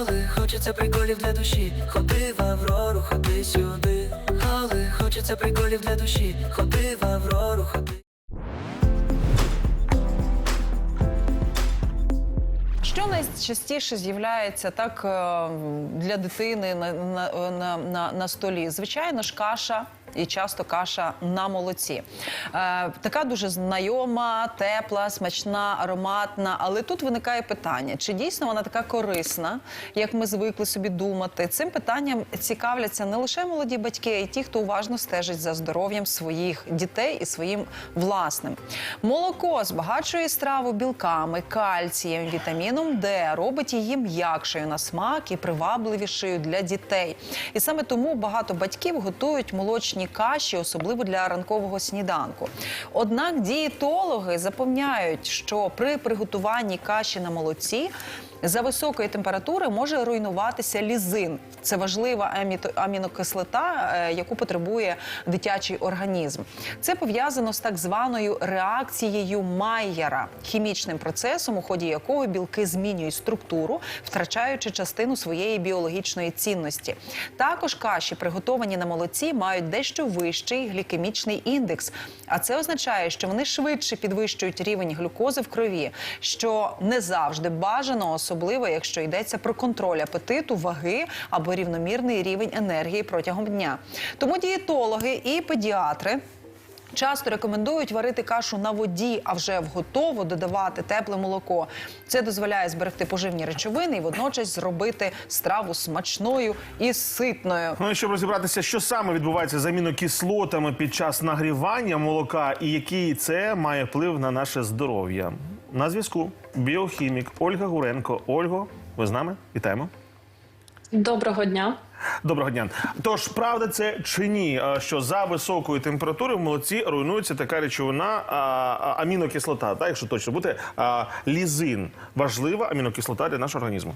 Але хочеться приколів для душі. Ходи в Аврору, ходи сюди. Але хочеться приколів для душі. Ходи в Аврору, ходи. Що найчастіше з'являється так е, для дитини на, на, на, на, на столі? Звичайно ж, каша. І часто каша на молоці. Е, така дуже знайома, тепла, смачна, ароматна. Але тут виникає питання: чи дійсно вона така корисна, як ми звикли собі думати? Цим питанням цікавляться не лише молоді батьки, а й ті, хто уважно стежить за здоров'ям своїх дітей і своїм власним. Молоко збагачує страву білками, кальцієм, вітаміном Д, робить її м'якшою на смак і привабливішою для дітей. І саме тому багато батьків готують молочні каші, особливо для ранкового сніданку. Однак дієтологи запевняють, що при приготуванні каші на молоці за високої температури може руйнуватися лізин. Це важлива амінокислота, е, яку потребує дитячий організм. Це пов'язано з так званою реакцією Майєра, хімічним процесом, у ході якого білки змінюють структуру, втрачаючи частину своєї біологічної цінності. Також каші, приготовані на молоці, мають дещо вищий глікемічний індекс. А це означає, що вони швидше підвищують рівень глюкози в крові, що не завжди бажано, особливо якщо йдеться про контроль апетиту, ваги або рівномірний рівень енергії протягом дня. Тому дієтологи і педіатри. Часто рекомендують варити кашу на воді, а вже в готово додавати тепле молоко. Це дозволяє зберегти поживні речовини і водночас зробити страву смачною і ситною. Ну і щоб розібратися, що саме відбувається з амінокислотами під час нагрівання молока і який це має вплив на наше здоров'я. На зв'язку біохімік Ольга Гуренко. Ольго, ви з нами? Вітаємо. Доброго дня. Доброго дня. Тож правда це чи ні, що за високої температури в молоці руйнується така речовина а, а, амінокислота, так, якщо точно бути, а, лізин. Важлива амінокислота для нашого організму.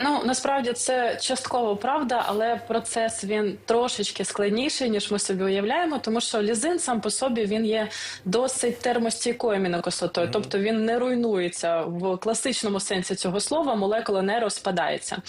Ну насправді це частково правда, але процес він трошечки складніший, ніж ми собі уявляємо, тому що лізин сам по собі він є досить термостійкою амінокислотою, тобто він не руйнується в класичному сенсі цього слова, молекула не розпадається.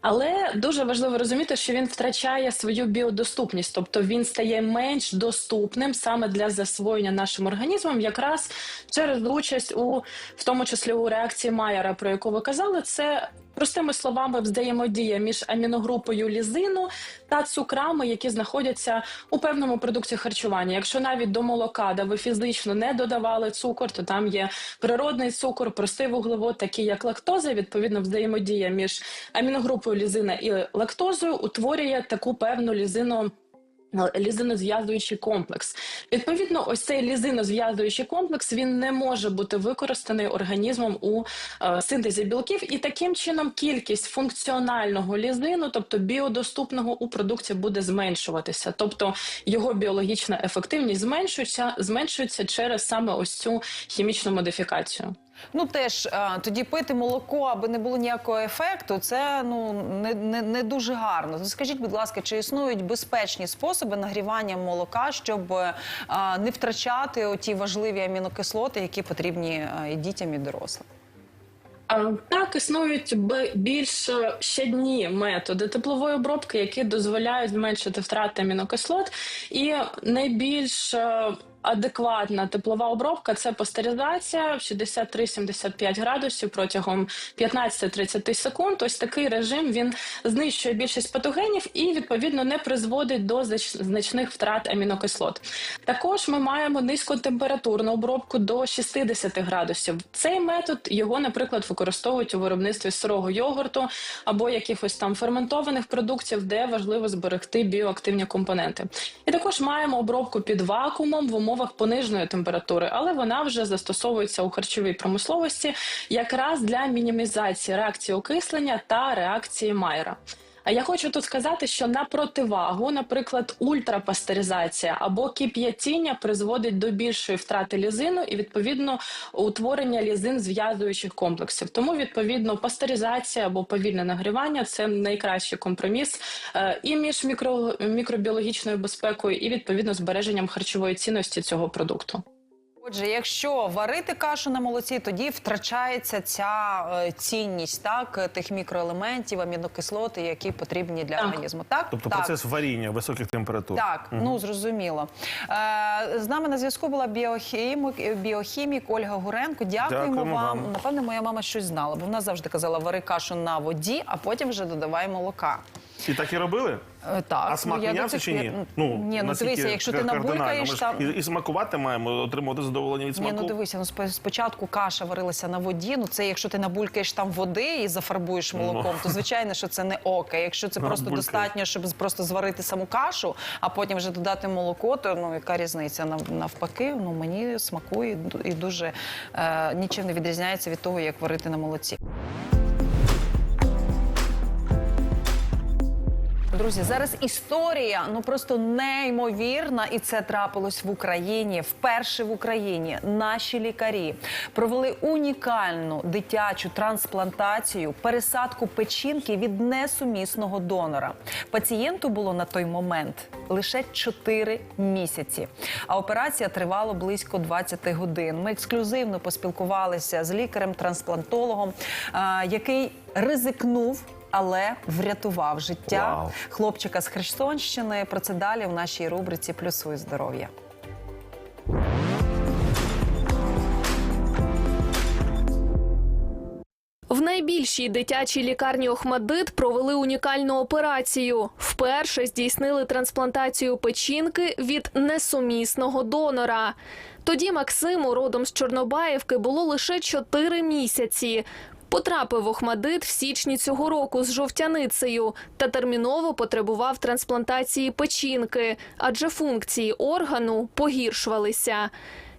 Але дуже важливо розуміти, що він втрачає свою біодоступність, тобто він стає менш доступним саме для засвоєння нашим організмом, якраз через участь у в тому числі у реакції Майера, про яку ви казали, це. Простими словами, взаємодія між аміногрупою лізину та цукрами, які знаходяться у певному продукті харчування. Якщо навіть до молока, де ви фізично не додавали цукор, то там є природний цукор, простий вуглевод, такий як лактоза. Відповідно, взаємодія між аміногрупою лізина і лактозою утворює таку певну лізину. Лізинозв'язуючий комплекс. Відповідно, ось цей лізинозв'язуючий комплекс він не може бути використаний організмом у е, синтезі білків, і таким чином кількість функціонального лізину, тобто біодоступного у продукті, буде зменшуватися. Тобто його біологічна ефективність зменшується, зменшується через саме ось цю хімічну модифікацію. Ну теж а, тоді пити молоко, аби не було ніякого ефекту, це ну не, не, не дуже гарно. То Скажіть, будь ласка, чи існують безпечні способи нагрівання молока, щоб а, не втрачати оті важливі амінокислоти, які потрібні і дітям, і дорослим? Так, існують більш е, щодні методи теплової обробки, які дозволяють зменшити втрати амінокислот. І найбільш е, адекватна теплова обробка це пастеризація 63-75 градусів протягом 15-30 секунд. Ось такий режим він знищує більшість патогенів і відповідно не призводить до значних втрат амінокислот. Також ми маємо низькотемпературну обробку до 60 градусів. Цей метод його, наприклад, використовують у виробництві сирого йогурту або якихось там ферментованих продуктів, де важливо зберегти біоактивні компоненти. І також маємо обробку під вакуумом в умовах пониженої температури, але вона вже застосовується у харчовій промисловості якраз для мінімізації реакції окислення та реакції Майера. А я хочу тут сказати, що на противагу, наприклад, ультрапастеризація або кип'ятіння призводить до більшої втрати лізину і відповідно утворення лізин зв'язуючих комплексів. Тому відповідно пастеризація або повільне нагрівання це найкращий компроміс е, і між мікро, мікробіологічною безпекою, і відповідно збереженням харчової цінності цього продукту. Отже, якщо варити кашу на молоці, тоді втрачається ця е, цінність так тих мікроелементів, амінокислоти, які потрібні для Так. організму. Так, Тобто так. процес варіння високих температур. Так, ну зрозуміло. Е, з нами на зв'язку була біохімік, біохімік Ольга Гуренко. Дякуємо, Дякуємо вам. вам. Напевне, моя мама щось знала, бо вона завжди казала: вари кашу на воді, а потім вже додавай молока. І так і робили? Е, Так, А смак ну, я до мінявся цих чи ні? пір- ні, ну наскільки дивися, якщо ти кардинально? набулькаєш Ми ж там. і, і смакувати маємо, отримувати задоволення від Ні, смаку. ну дивися, ну спо- спочатку каша варилася на воді. Ну це якщо ти набулькаєш там води і зафарбуєш молоком, то звичайно, що це не ок. А Якщо це просто Набулькаєш. достатньо, щоб з- просто зварити саму кашу, а потім вже додати молоко, то ну яка різниця? Нав- Навпаки, ну мені смакує і ду- і дуже е, нічим не відрізняється від того, як варити на молоці. Друзі, зараз історія ну просто неймовірна, і це трапилось в Україні. Вперше в Україні наші лікарі провели унікальну дитячу трансплантацію, пересадку печінки від несумісного донора. Пацієнту було на той момент лише 4 місяці. А операція тривала близько 20 годин. Ми ексклюзивно поспілкувалися з лікарем-трансплантологом, який ризикнув. Але врятував життя Вау. хлопчика з Херсонщини. Про це далі в нашій рубриці Плюсуй здоров'я. В найбільшій дитячій лікарні Охмадит провели унікальну операцію. Вперше здійснили трансплантацію печінки від несумісного донора. Тоді Максиму, родом з Чорнобаївки, було лише 4 місяці. Потрапив Охмадит в січні цього року з жовтяницею та терміново потребував трансплантації печінки, адже функції органу погіршувалися.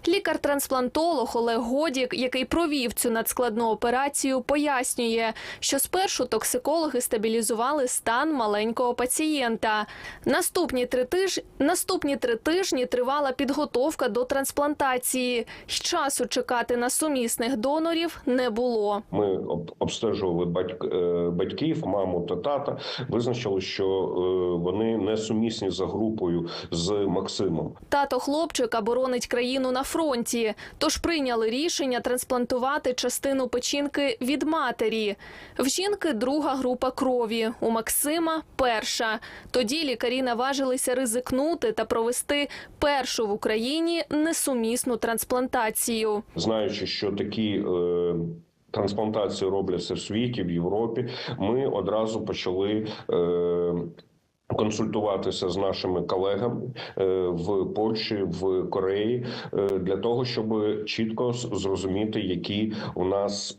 Лікар-трансплантолог Олег Годік, який провів цю надскладну операцію, пояснює, що спершу токсикологи стабілізували стан маленького пацієнта. Наступні три тижні, наступні три тижні тривала підготовка до трансплантації. Часу чекати на сумісних донорів не було. Ми обстежували батьк, е, батьків, маму та тата. Визначили, що е, вони не сумісні за групою з Максимом. Тато хлопчика боронить країну на фронті, тож прийняли рішення трансплантувати частину печінки від матері. В жінки друга група крові, у Максима перша. Тоді лікарі наважилися ризикнути та провести першу в Україні несумісну трансплантацію. Знаючи, що такі. Е, Трансплантації робляться в світі, в Європі. Ми одразу почали е, консультуватися з нашими колегами е, в Польщі, в Кореї е, для того, щоб чітко зрозуміти, які у нас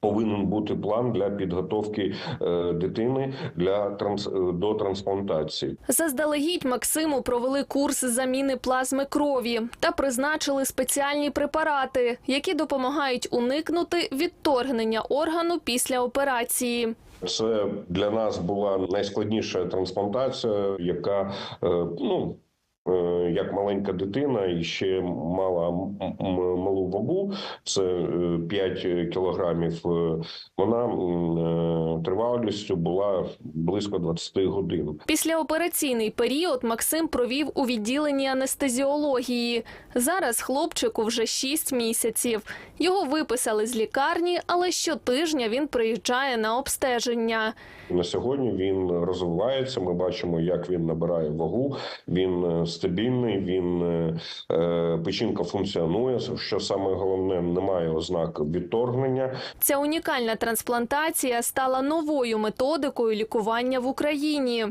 повинен бути план для підготовки е, дитини для транс до трансплантації. Заздалегідь Максиму провели курс заміни плазми крові та призначили спеціальні препарати, які допомагають уникнути відторгнення органу після операції. Це для нас була найскладніша трансплантація, яка е, ну. Е, Як маленька дитина і ще мала малу вагу, це е, 5 кілограмів. е, Вона е, тривалістю була близько 20 годин. Післяопераційний період Максим провів у відділенні анестезіології. Зараз хлопчику вже 6 місяців. Його виписали з лікарні, але щотижня він приїжджає на обстеження. На сьогодні він розвивається. Ми бачимо, як він набирає вагу. Він е, стабільний, він е, е, печінка функціонує. Що саме головне, немає ознак відторгнення. Ця унікальна трансплантація стала новою методикою лікування в Україні.